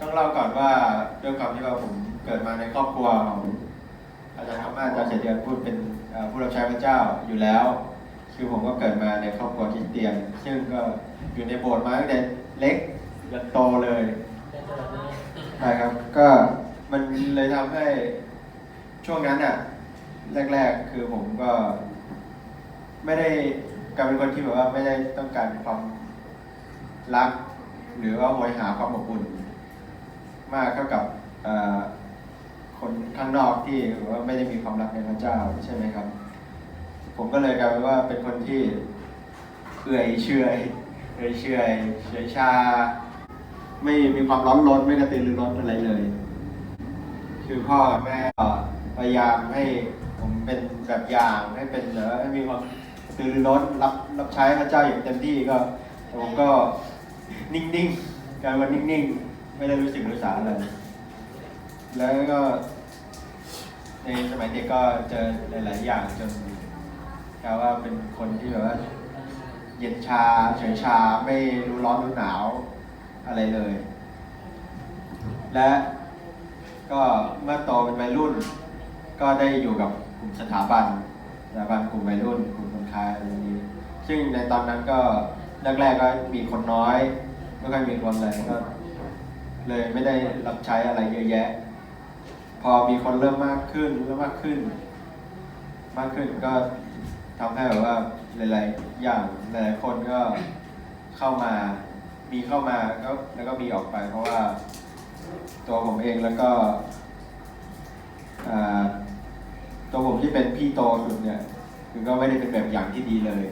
ต้องเล่าก่อนว่าด้วยความที่ว่าผมเกิดมาในครอบครัวของอาจารย์คำมาอาจารย์เฉยเดือนพูดเป็นผู้รับใช้พระเจ้าอยู่แล้ว คือผมก็เกิดมาในครอบครัวคริสเตียน ซึ่งก็อยู่ในโบสถ์มาตั้งแต่เล็กจนโตเลยใช่ครับก็มันเลยทำให้ช่วงนั้นอะ แรก ๆ คือผมก็ ไม่ได้กลายเป็นคนที่แบบว่าไม่ได้ต้องการความรัก หรือว่าโหยหาความอบอุ่น มากเท่ากับคนข้างนอกที่แบบว่าไม่ได้มีความรักในพระเจ้าใช่ไหมครับ ผมก็เลยกลายเป็นว่าเป็นคนที่เอื่อยเฉอยเอื่อยเฉอยเฉยชา ไม่มีความร้อนรนไม่กระตือรือร้นอะไรเลย คือพ่อแม่ก็พยายามให้ผมเป็นแบบอย่างให้เป็นเออให้มีความกระตือรือร้นรับรับใช้พระเจ้าอย่างเต็มที่ก็ผมก็นิ่งๆกายเป็นว่านิ่งๆ ไม่ได้รู้สึกรู้สาอะไรแล้วก็ ในสมัยเด็กก็เจอหลาย ๆ อย่างจนกลายว่าเป็นคนที่แบบว่า เย็นชาเฉยชาไม่รู้ร้อนรู้หนาวอะไรเลย และก็เมื่อโตเป็นวัยรุ่น ก็ได้อยู่กับกลุ่มสถาบันสถาบันกลุ่มวัยรุ่น กลุ่มคนค้าอะไรนี้ ซึ่งในตอนนั้นก็แรกๆก็มีคนน้อยไม่ค่อยมีคนเลยก็ เลยไม่ได้รับใช้อะไรเยอะแยะ พอมีคนเริ่มมากขึ้นเริ่มมากขึ้น มากขึ้นก็ทำให้แบบว่าหลายๆอย่างหลายๆคนก็เข้ามามีเข้ามาก็แล้วก็มีออกไป เพราะว่าตัวผมเองแล้วก็ตัวผมที่เป็นพี่โตสุดเนี่ยคือก็ไม่ได้เป็นแบบอย่างที่ดีเลย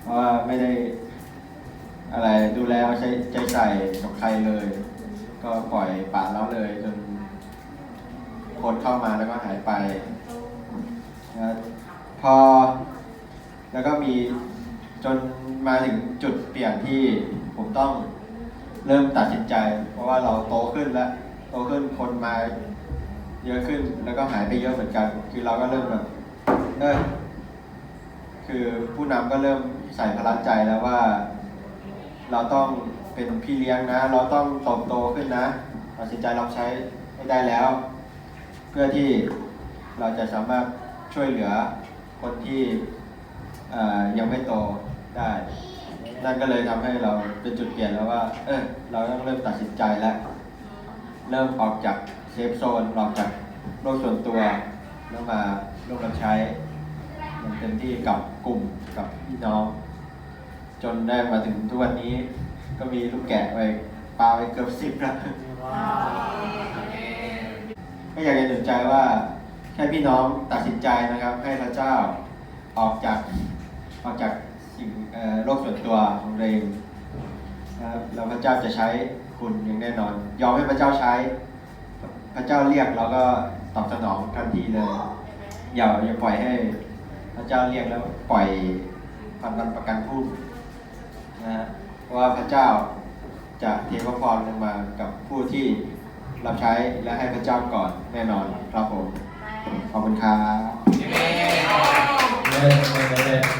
เพราะว่าไม่ได้ อะไรดูแลเอาใจใจใส่กับใครเลย ก็ปล่อยปละละเลยจนคนเข้ามาแล้วก็หายไปนะพอแล้วก็มีจนมาถึงจุดเปลี่ยนที่ผมต้องเริ่มตัดสินใจ เพราะว่าเราโตขึ้นแล้ว โตขึ้นคนมาเยอะขึ้นแล้วก็หายไปเยอะเหมือนกัน คือเราก็เริ่มแบบเออคือผู้นำก็เริ่มใส่พลังใจแล้วว่า เราต้องเป็นพี่เลี้ยงนะ เราต้องโตโตขึ้นนะตัดสินใจรับใช้ให้ได้แล้ว เพื่อที่เราจะสามารถช่วยเหลือคนที่ยังไม่โตได้นั่นก็เลยทำให้เราเป็นจุดเปลี่ยนแล้วว่า เออเราต้องเริ่มตัดสินใจแล้ว เริ่มออกจากเซฟโซนออกจากโลกส่วนตัวแล้วมาร่วมรับใช้อย่างเต็มที่กับกลุ่มกับพี่น้อง จนได้มาถึงทุกวันนี้ ก็มีลูกแกะไปปลาไปเกือบสิบแล้วก็อยากจะหนุนใจว่าแค่พี่น้องตัดสินใจนะครับ ให้พระเจ้าออกจากออกจากสิ่งเอ่อโลกส่วนตัวของตัวเองนะครับแล้วพระเจ้าจะใช้คุณอย่างแน่นอน ยอมให้พระเจ้าใช้ พระเจ้าเรียกเราก็ตอบสนองทันทีเลยอย่าอย่าปล่อยให้ พระเจ้าเรียกแล้วปล่อยพันวันประกันพรุ่ง นะฮะเพราะว่าพระเจ้าจะเทพระพรลงมากับผู้ที่รับใช้และให้พระเจ้าก่อนแน่นอนครับผมขอบคุณครับ Amen. Amen. Amen.